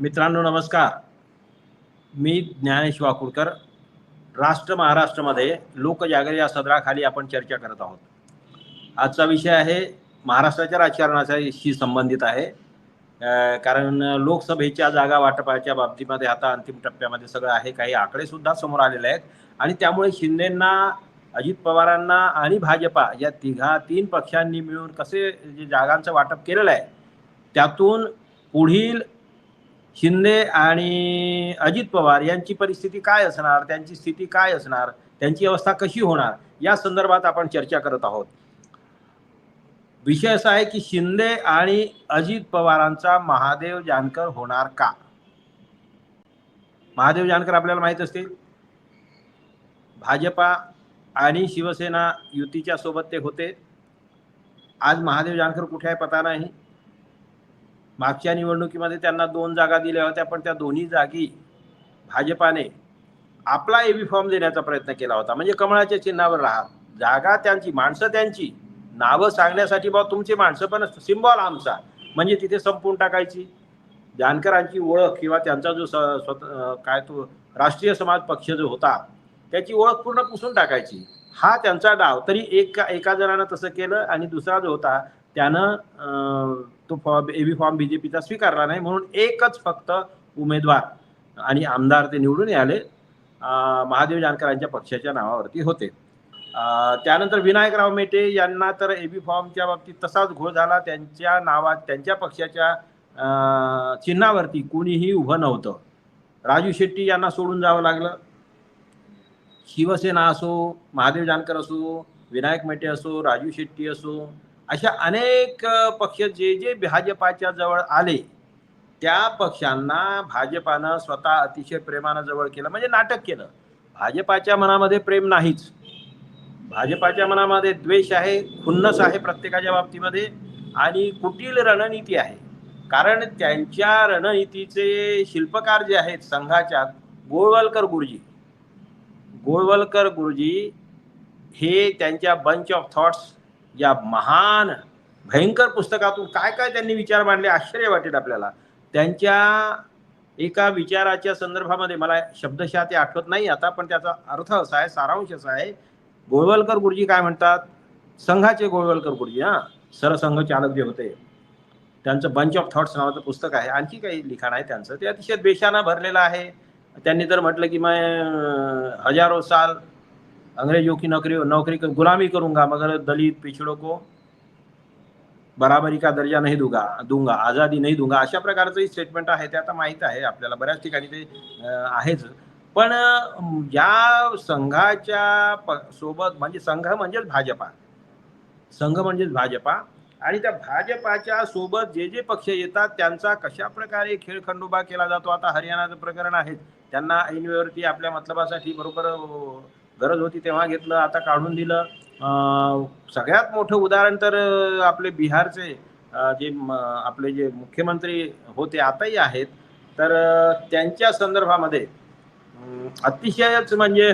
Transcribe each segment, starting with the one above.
मित्रांनो नमस्कार. मी ज्ञानेश वाकुडकर. राष्ट्र महाराष्ट्रामध्ये लोकजागर या सदराखाली आपण चर्चा करत आहोत. आजचा विषय आहे महाराष्ट्राच्या राजकारणाशी संबंधित आहे. कारण लोकसभेच्या जागा वाटपाच्या बाबतीमध्ये आता अंतिम टप्प्यामध्ये सगळं आहे. काही आकडे सुद्धा समोर आलेले आहेत. आणि त्यामुळे शिंदेंना अजित पवारांना आणि भाजपा या तिघा तीन पक्षांनी मिळून कसे जे जागांचं वाटप केलेलं आहे त्यातून पुढील शिंदे आणि अजित पवार यांची परिस्थिती काय असणार? त्यांची स्थिती काय असणार? त्यांची अवस्था कशी होणार? या संदर्भात आपण चर्चा करत आहोत. विषय असा आहे की शिंदे आणि अजित पवारांचा महादेव जानकर होणार का? महादेव जानकर आपल्याला माहीत असते भाजपा आणि शिवसेना युतीच्या सोबत ते होते. आज महादेव जानकर कुठे आहे पता नाही. मागच्या निवडणुकीमध्ये त्यांना दोन जागा दिल्या होत्या पण त्या दोन्ही जागी भाजपाने आपला एबी फॉर्म देण्याचा प्रयत्न केला होता. म्हणजे कमळाच्या चिन्हावर राहा. जागा त्यांची माणसं त्यांची. नावं सांगण्यासाठी बा तुमची माणसं पण सिम्बॉल आमचा. म्हणजे तिथे संपवून टाकायची. जानकरांची ओळख किंवा त्यांचा जो स स्वत काय तो राष्ट्रीय समाज पक्ष जो होता त्याची ओळख पूर्ण पुसून टाकायची. हा त्यांचा डाव. तरी एक एका जणानं तसं केलं आणि दुसरा जो होता त्यानं तो फॉर्म एबी फॉर्म बीजेपीचा स्वीकारला नाही म्हणून एकच फक्त उमेदवार आणि आमदार ते निवडून आले महादेव जानकरांच्या पक्षाच्या नावावरती होते. त्यानंतर विनायकराव मेटे यांना तर एबी फॉर्मच्या बाबतीत तसाच घोळ झाला. त्यांच्या नावात त्यांच्या पक्षाच्या चिन्हावरती कुणीही उभं नव्हतं. राजू शेट्टी यांना सोडून जावं लागलं. शिवसेना असो महादेव जानकर असो विनायक मेटे असो राजू शेट्टी असो अशा अनेक पक्ष जे जे भाजपाच्या जवळ आले त्या पक्षांना भाजपानं स्वतः अतिशय प्रेमानं जवळ केलं म्हणजे नाटक केलं. भाजपाच्या मनामध्ये प्रेम नाहीच. भाजपाच्या मनामध्ये द्वेष आहे खुन्नस आहे प्रत्येकाच्या बाबतीमध्ये आणि कुटील रणनीती आहे. कारण त्यांच्या रणनीतीचे शिल्पकार जे आहेत संघाच्या गोळवलकर गुरुजी. गोळवलकर गुरुजी हे त्यांच्या बंच ऑफ थॉट्स या महान भयंकर पुस्तकातून काय काय त्यांनी विचार मांडले आश्चर्य वाटेल आपल्याला. त्यांच्या एका विचाराच्या संदर्भामध्ये मला शब्दशः ते आठवत नाही. आता पण त्याचा अर्थ असा आहे सारांश असा आहे. गोळवलकर गुरुजी काय म्हणतात? संघाचे गोळवलकर गुरुजी हा. सरसंघ चालक जे होते त्यांचं बंच ऑफ थॉट्स नावाचं पुस्तक आहे. आणखी काही लिखाण आहे त्यांचं. ते अतिशय द्वेषानं भरलेलं आहे. त्यांनी तर म्हटलं की मग हजारो साल अंग्रेजों की नौकरी नौकरी कर, गुलामी करूंगा मगर दलित पिछड़ों को बराबरी का दर्जा नाही दूंगा दूंगा आझादी नाही दूंगा. अशा प्रकारचंही स्टेटमेंट आहे ते आता माहीत आहे आपल्याला. बऱ्याच ठिकाणी ते आहेच. पण या संघाच्या सोबत म्हणजे संघ म्हणजेच भाजपा. संघ म्हणजेच भाजपा. आणि त्या भाजपाच्या सोबत जे जे पक्ष येतात त्यांचा कशा प्रकारे खेळखंडोबा केला जातो? आता हरियाणाचं प्रकरण आहे त्यांना ऐनवेळवरती आपल्या मतलबासाठी बरोबर गरज होती तेव्हा घेतलं आता काढून दिलं. सगळ्यात मोठं उदाहरण तर आपले बिहारचे जे म- आपले जे मुख्यमंत्री होते आताही आहेत. तर त्यांच्या संदर्भामध्ये अतिशयच म्हणजे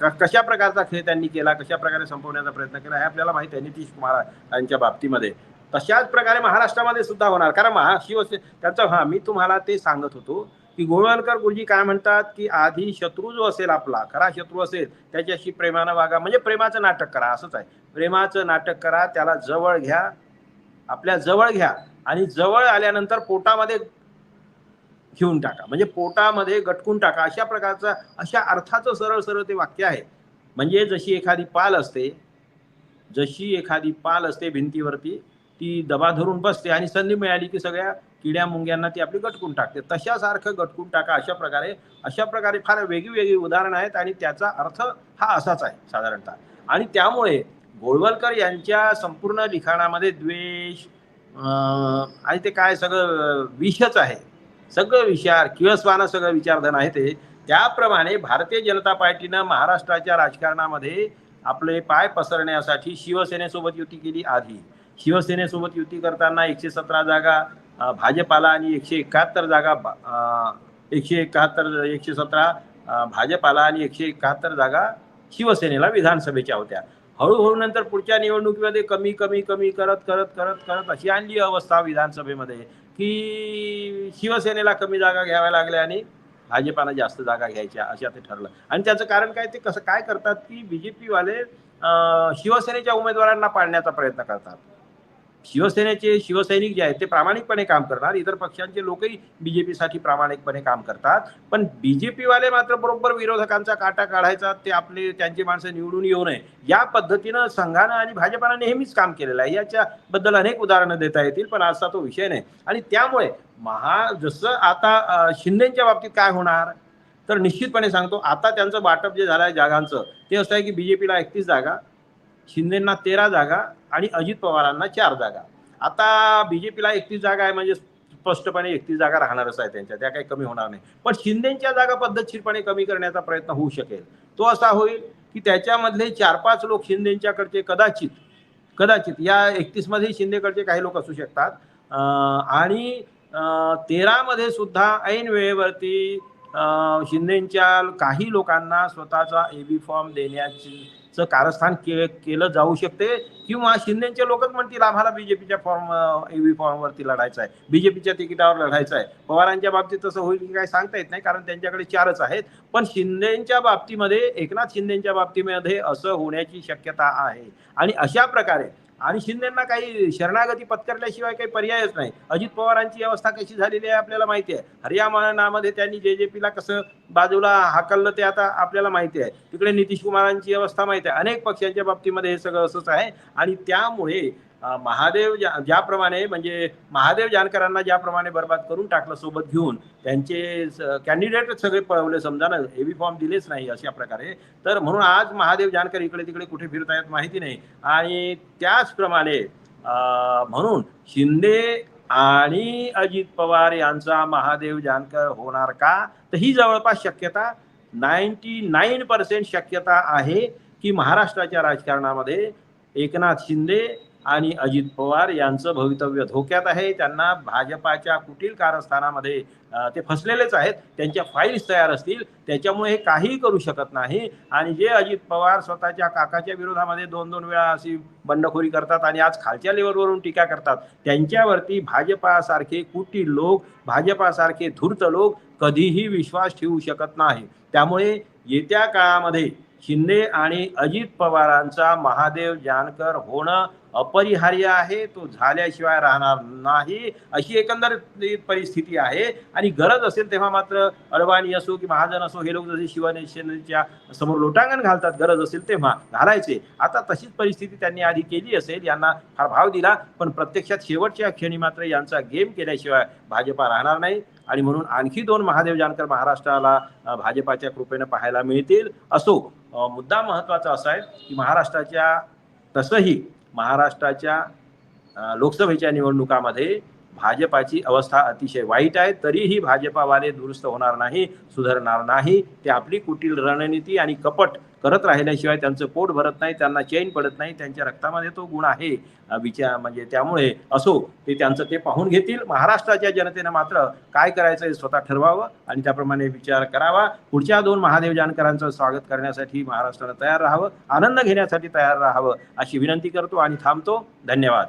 क- कशा प्रकारचा खेळ त्यांनी केला कशा प्रकारे संपवण्याचा प्रयत्न केला हे आपल्याला माहिती आहे. नितीश कुमार यांच्या बाबतीमध्ये. तशाच प्रकारे महाराष्ट्रामध्ये सुद्धा होणार. कारण महा त्याचं त्यांचा हा मी तुम्हाला ते सांगत होतो की गोळवलकर गुरुजी काय म्हणतात की आधी शत्रू जो असेल आपला खरा शत्रू असेल त्याच्याशी प्रेमानं वागा. म्हणजे प्रेमाचं नाटक करा असंच आहे. प्रेमाचं नाटक करा त्याला जवळ घ्या आपल्या जवळ घ्या आणि जवळ आल्यानंतर पोटामध्ये घेऊन टाका. म्हणजे पोटामध्ये गटकून टाका. अशा प्रकारचं अशा अर्थाचं सरळ सरळ ते वाक्य आहे. म्हणजे जशी एखादी पाल असते जशी एखादी पाल असते भिंतीवरती ती दबा धरून बसते आणि संधी मिळाली की सगळ्या किड्या मुंग्यांना ती आपली गटकून टाकते. तशासारखं गटकून टाका अशा प्रकारे अशा प्रकारे फार वेगळी वेगळी उदाहरणं आहेत आणि त्याचा अर्थ हा असाच आहे साधारणतः. आणि त्यामुळे गोळवलकर यांच्या संपूर्ण लिखाणामध्ये द्वेष आणि ते काय सगळं विषच आहे. सगळं विचार किळसवानं सगळं विचारधन आहे ते. त्याप्रमाणे भारतीय जनता पार्टीनं महाराष्ट्राच्या राजकारणामध्ये आपले पाय पसरण्यासाठी शिवसेनेसोबत युती केली आधी. शिवसेनेसोबत युती करताना एकशे सतरा जागा भाजपाला आणि एकशे एकाहत्तर जागा एकशे एकाहत्तर एकशे सतरा भाजपाला आणि एकशे एकाहत्तर जागा शिवसेनेला विधानसभेच्या होत्या. हळूहळू नंतर पुढच्या निवडणुकीमध्ये कमी कमी कमी करत करत करत करत अशी आणली अवस्था विधानसभेमध्ये की शिवसेनेला कमी जागा घ्याव्या लागल्या आणि भाजपानं जास्त जागा घ्यायच्या अशा ते ठरलं. आणि त्याचं कारण काय ते कसं काय करतात की बीजेपीवाले शिवसेनेच्या उमेदवारांना पाळण्याचा प्रयत्न करतात. शिवसेनेचे शिवसैनिक जे आहेत ते प्रामाणिकपणे काम करणार. इतर पक्षांचे लोकही बीजेपीसाठी प्रामाणिकपणे काम करतात. पण बीजेपीवाले मात्र बरोबर विरोधकांचा काटा काढायचा ते आपले त्यांची माणसं निवडून येऊ नये. या पद्धतीनं संघानं आणि भाजपानं नेहमीच काम केलेलं आहे. याच्याबद्दल अनेक उदाहरणं देता येतील पण आजचा तो विषय नाही. आणि त्यामुळे महा जसं आता शिंदेच्या बाबतीत काय होणार? तर निश्चितपणे सांगतो आता त्यांचं वाटप जे झालं आहे जागांचं ते असं आहे की बीजेपीला एकतीस जागा शिंदेना तेरा जागा आणि अजित पवारांना चार जागा. आता बीजेपीला एकतीस जागा आहे म्हणजे स्पष्टपणे एकतीस जागा राहणारच आहे त्यांच्या. त्या काही कमी होणार नाही. पण शिंदेच्या जागा पद्धतशीरपणे कमी करण्याचा प्रयत्न होऊ शकेल. तो असा होईल की त्याच्यामधले चार पाच लोक शिंदेच्याकडचे कदाचित कदाचित या एकतीसमध्ये शिंदेकडचे काही लोक असू शकतात. आणि तेरामध्ये सुद्धा ऐन वेळेवरती शिंदेच्या काही लोकांना स्वतःचा एबी फॉर्म देण्याची कारस्थान के केलं जाऊ शकते किंवा शिंदेचे लोकच म्हणतील आम्हाला बीजेपीच्या फॉर्म एव्ही फॉर्मवरती लढायचं आहे. बीजेपीच्या तिकिटावर लढायचं आहे. पवारांच्या बाबतीत तसं होईल की काय सांगता येत नाही कारण त्यांच्याकडे चारच आहेत. पण शिंदेच्या बाबतीमध्ये एकनाथ शिंदेच्या बाबतीमध्ये असं होण्याची शक्यता आहे. आणि अशा प्रकारे आणि शिंदेना काही शरणागती पत्करल्याशिवाय काही पर्यायच नाही. अजित पवारांची अवस्था कशी झालेली आहे आपल्याला माहिती आहे. हरियाणामध्ये त्यांनी जे जे पीला कसं बाजूला हाकललं ते आता आपल्याला माहिती आहे. तिकडे नितीश कुमारांची अवस्था माहिती आहे. अनेक पक्षांच्या बाबतीमध्ये हे सगळं असंच आहे. आणि त्यामुळे महादेव ज्याप्रमाणे म्हणजे महादेव जानकरांना ज्याप्रमाणे बर्बाद करून टाकलं सोबत घेऊन त्यांचे कॅन्डिडेटच सगळे पळवले समजा ना एव्ही फॉर्म दिलेच नाही अशा प्रकारे. तर म्हणून आज महादेव जानकर इकडे तिकडे कुठे फिरतायत माहिती नाही. आणि त्याचप्रमाणे म्हणून शिंदे आणि अजित पवार यांचा महादेव जानकर होणार का? तर ही जवळपास शक्यता नाईन्टी नाईन पर्सेंट शक्यता आहे की महाराष्ट्राच्या राजकारणामध्ये एकनाथ शिंदे आणि अजित पवार यांचं भवितव्य धोक्यात आहे. त्यांना भाजपाच्या कुटील कारस्थानामध्ये ते फसलेलेच आहेत. त्यांच्या फाईल्स तयार असतील. त्याच्यामुळे हे काहीही करू शकत नाही. आणि जे अजित पवार स्वतःच्या काकाच्या विरोधामध्ये दोन दोन वेळा अशी बंडखोरी करतात आणि आज खालच्या लेवलवरून टीका करतात त्यांच्यावरती भाजपासारखे कुटील लोक भाजपासारखे धूर्त लोक कधीही विश्वास ठेवू शकत नाही. त्यामुळे येत्या काळामध्ये शिंदे आणि अजित पवारांचा महादेव जानकर होणं अपरिहार्य आहे तो झाल्याशिवाय राहणार नाही अशी एकंदर परिस्थिती आहे. आणि गरज असेल तेव्हा मात्र अडवाणी असो की महाजन असो हे लोक जसे शिवसेनेच्या समोर लोटांगण घालतात गरज असेल तेव्हा घालायचे. आता तशीच परिस्थिती त्यांनी आधी केली असेल यांना फार भाव दिला पण प्रत्यक्षात शेवटच्या क्षणी मात्र यांचा गेम केल्याशिवाय भाजपा राहणार नाही. आणि म्हणून आणखी दोन महादेव जानकर महाराष्ट्राला भाजपाच्या कृपेनं पाहायला मिळतील. असो मुद्दा महत्त्वाचा असा आहे की महाराष्ट्राच्या तसंही महाराष्ट्राच्या लोकसभेच्या निवडणुकामध्ये भाजपाची अवस्था अतिशय वाईट आहे तरीही भाजपावाले दुरुस्त होणार नाही सुधारणार नाही. ते आपली कुटील रणनीती आणि कपट करत राहिल्याशिवाय त्यांचं पोट भरत नाही त्यांना चैन पडत नाही त्यांच्या रक्तामध्ये तो गुण आहे. विचार म्हणजे त्यामुळे असो ते त्यांचं ते पाहून घेतील. महाराष्ट्राच्या जनतेनं मात्र काय करायचं हे स्वतः ठरवावं आणि त्याप्रमाणे विचार करावा. पुढच्या दोन महादेव जानकरांचं स्वागत करण्यासाठी महाराष्ट्रानं तयार राहावं आनंद घेण्यासाठी तयार राहावं अशी विनंती करतो आणि थांबतो. धन्यवाद.